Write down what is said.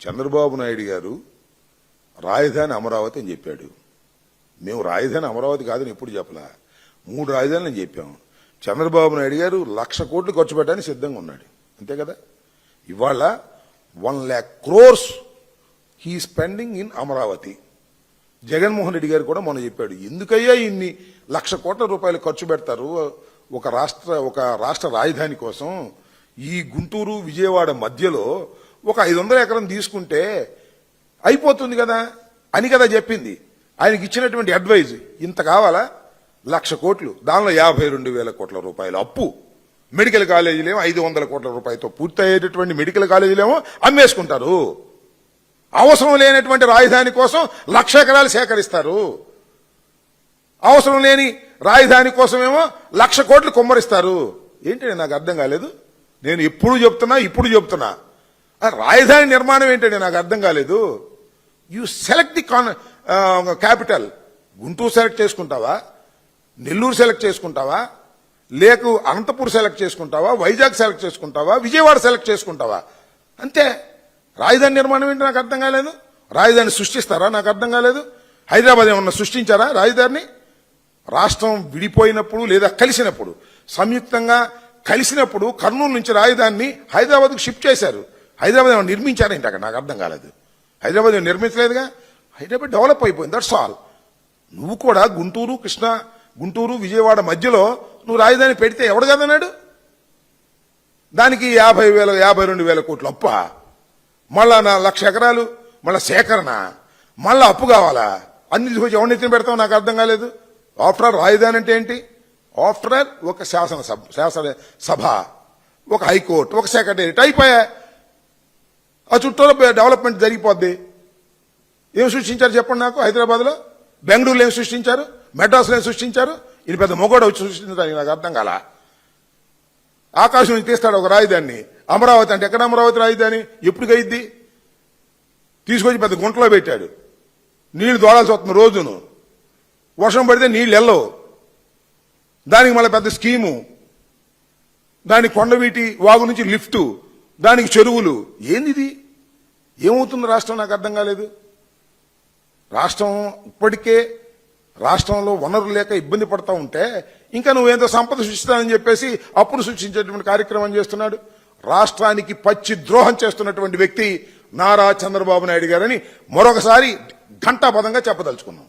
చంద్రబాబు నాయుడు గారు రాజధాని అమరావతి అని చెప్పాడు. మేము రాజధాని అమరావతి కాదని ఎప్పుడు చెప్పలా? మూడు రాజధానులు అని చెప్పాం. చంద్రబాబు నాయుడు గారు లక్ష కోట్లు ఖర్చు పెట్టడానికి సిద్ధంగా ఉన్నాడు. అంతే కదా? ఇవాళ one lakh crores he spending in Amaravati. Jaganmohan Reddy గారు కూడా మొన్న చెప్పాడు ఎందుకయ్యా ఇన్ని లక్ష కోట్ల రూపాయలు ఖర్చు పెడతారు ఒక రాష్ట్ర ఒక రాష్ట్ర రాజధాని కోసం? ఈ గుంటూరు విజయవాడ మధ్యలో ఒక ఐదు వందల ఎకరం తీసుకుంటే అయిపోతుంది కదా అని కదా చెప్పింది. ఆయనకి ఇచ్చినటువంటి అడ్వైజ్ ఇంత కావాలా? లక్ష కోట్లు. దానిలో యాభై రెండు వేల కోట్ల రూపాయలు అప్పు. మెడికల్ కాలేజీలేమో ఐదు వందల కోట్ల రూపాయలతో పూర్తయ్యేటటువంటి మెడికల్ కాలేజీలేమో అమ్మేసుకుంటారు. అవసరం లేనటువంటి రాజధాని కోసం లక్ష ఎకరాలు సేకరిస్తారు. అవసరం లేని రాజధాని కోసమేమో లక్ష కోట్లు కుమ్మరిస్తారు. ఏంటి నాకు అర్థం కాలేదు. నేను ఎప్పుడు చెప్తున్నా ఇప్పుడు చెప్తున్నా. రాజధాని నిర్మాణం ఏంటండి? నాకు అర్థం కాలేదు. You select the can capital Guntur select చేసుకుంటావా? నెల్లూరు సెలెక్ట్ చేసుకుంటావా? లేకు అనంతపూర్ సెలెక్ట్ చేసుకుంటావా? వైజాగ్ సెలెక్ట్ చేసుకుంటావా? విజయవాడ సెలెక్ట్ చేసుకుంటావా? అంతే. రాజధాని నిర్మాణం ఏంటి నాకు అర్థం కాలేదు. రాజధాని సృష్టిస్తారా? నాకు అర్థం కాలేదు. హైదరాబాద్ ఏమన్నా సృష్టించారా రాజధానిని రాష్ట్రం విడిపోయినప్పుడు లేదా కలిసినప్పుడు సంయుక్తంగా కలిసినప్పుడు కర్నూలు నుంచి రాజధానిని హైదరాబాద్కు షిఫ్ట్ చేశారు. హైదరాబాద్ ఏమైనా నిర్మించారేంటి అక్కడ? నాకు అర్థం కాలేదు. హైదరాబాద్ ఏమైనా నిర్మించలేదుగా? హైదరాబాద్ డెవలప్ అయిపోయింది దట్స్ ఆల్ నువ్వు కూడా గుంటూరు కృష్ణ గుంటూరు విజయవాడ మధ్యలో నువ్వు రాజధాని పెడితే ఎవడు కదన్నాడు? దానికి యాభై వేల యాభై రెండు వేల కోట్లు అప్ప. మళ్ళా నా లక్ష ఎకరాలు మళ్ళా సేకరణ మళ్ళా అప్పు కావాలా? అన్ని తీసుకొచ్చి ఎవరిని ఎత్తిన పెడతావు? నాకు అర్థం కాలేదు. ఆఫ్టర్ ఆల్ రాజధాని అంటే ఏంటి? ఆఫ్టర్ ఆల్ ఒక శాసన సభ శాసన సభ ఒక హైకోర్టు ఒక సెక్రటేరియట్ అయిపోయా ఆ చుట్టూలో డెవలప్మెంట్ జరిగిపోద్ది. ఏం సృష్టించారు చెప్పండి నాకు హైదరాబాద్లో? బెంగళూరులో ఏం సృష్టించారు? మెడ్రాస్లో ఏం సృష్టించారు? ఇది పెద్ద మొగోడు వచ్చి సృష్టించడానికి నాకు అర్థం కాల? ఆకాశం నుంచి తీస్తాడు ఒక రాజధానిని. అమరావతి అంటే ఎక్కడ అమరావతి రాజధాని? ఎప్పుడు అయింది తీసుకొచ్చి పెద్ద గుంటలో పెట్టాడు. నీళ్ళు దోడాల్సి వస్తుంది రోజును. వర్షం పడితే నీళ్ళు వెళ్ళవు. దానికి మళ్ళీ పెద్ద స్కీము. దానికి కొండవీటి వాగు నుంచి లిఫ్ట్. దానికి చెరువులు. ఏందిది ఏమవుతుంది రాష్ట్రం నాకు అర్థం కాలేదు? రాష్ట్రం ఇప్పటికే రాష్ట్రంలో వనరులు లేక ఇబ్బంది పడతా ఉంటే ఇంకా నువ్వేంతో సంపద సృష్టిస్తానని చెప్పేసి అప్పుడు సృష్టించేటువంటి కార్యక్రమం చేస్తున్నాడు. రాష్ట్రానికి పచ్చి ద్రోహం చేస్తున్నటువంటి వ్యక్తి నారా చంద్రబాబు నాయుడు గారని మరొకసారి ఘంటాపదంగా చెప్పదలుచుకున్నాం.